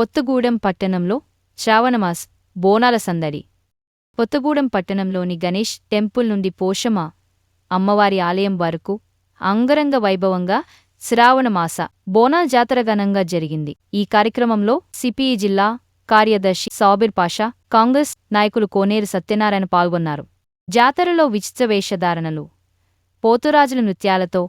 కొత్తగూడెం పట్టణంలో శ్రావణమాస్ బోనాల సందడి. కొత్తగూడెం పట్టణంలోని గణేష్ టెంపుల్ నుండి పోషమ అమ్మవారి ఆలయం వరకు అంగరంగ వైభవంగా శ్రావణమాస బోనాల్ జాతర ఘనంగా జరిగింది. ఈ కార్యక్రమంలో సిపిఈ జిల్లా కార్యదర్శి సాబిర్ పాషా కాంగ్రెస్ నాయకులు కోనేరు సత్యనారాయణ పాల్గొన్నారు. జాతరలో విచిత్ర వేషధారణలు పోతురాజుల నృత్యాలతో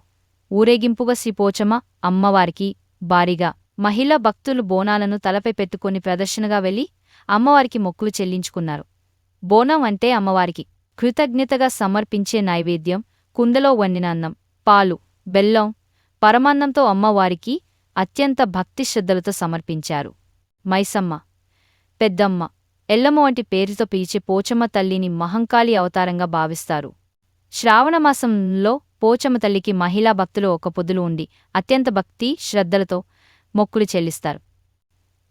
ఊరేగింపుగా శ్రీపోచమ అమ్మవారికి భారీగా మహిళా భక్తులు బోనాలను తలపై పెట్టుకుని ప్రదర్శనగా వెళ్ళి అమ్మవారికి మొక్కులు చెల్లించుకున్నారు. బోనం అంటే అమ్మవారికి కృతజ్ఞతగా సమర్పించే నైవేద్యం కుండలో వండిన అన్నం పాలు బెల్లం పరమాన్నంతో అమ్మవారికి అత్యంత భక్తి శ్రద్ధలతో సమర్పించారు. మైసమ్మ పెద్దమ్మ ఎల్లమ్మ వంటి పేరుతో పిలిచే పోచమ్మ తల్లిని మహంకాళి అవతారంగా భావిస్తారు. శ్రావణమాసంలో పోచమ్మ తల్లికి మహిళా భక్తులు ఒక పొదులు ఉండి అత్యంత భక్తి శ్రద్ధలతో మొక్కులు చెల్లిస్తారు.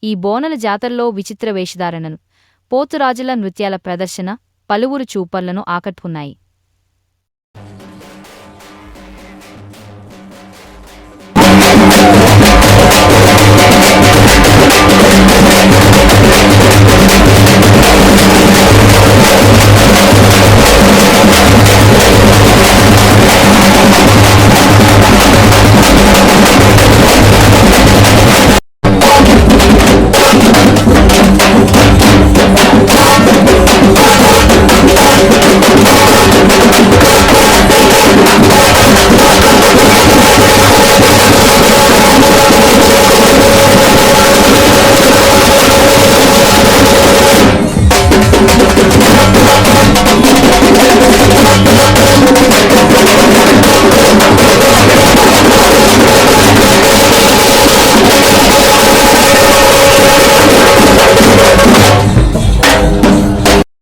ఈ బోనల జాతరలో విచిత్ర వేషధారణను పోతురాజుల నృత్యాల ప్రదర్శన పలువురు చూపర్లను ఆకట్టుకున్నాయి. Yeah.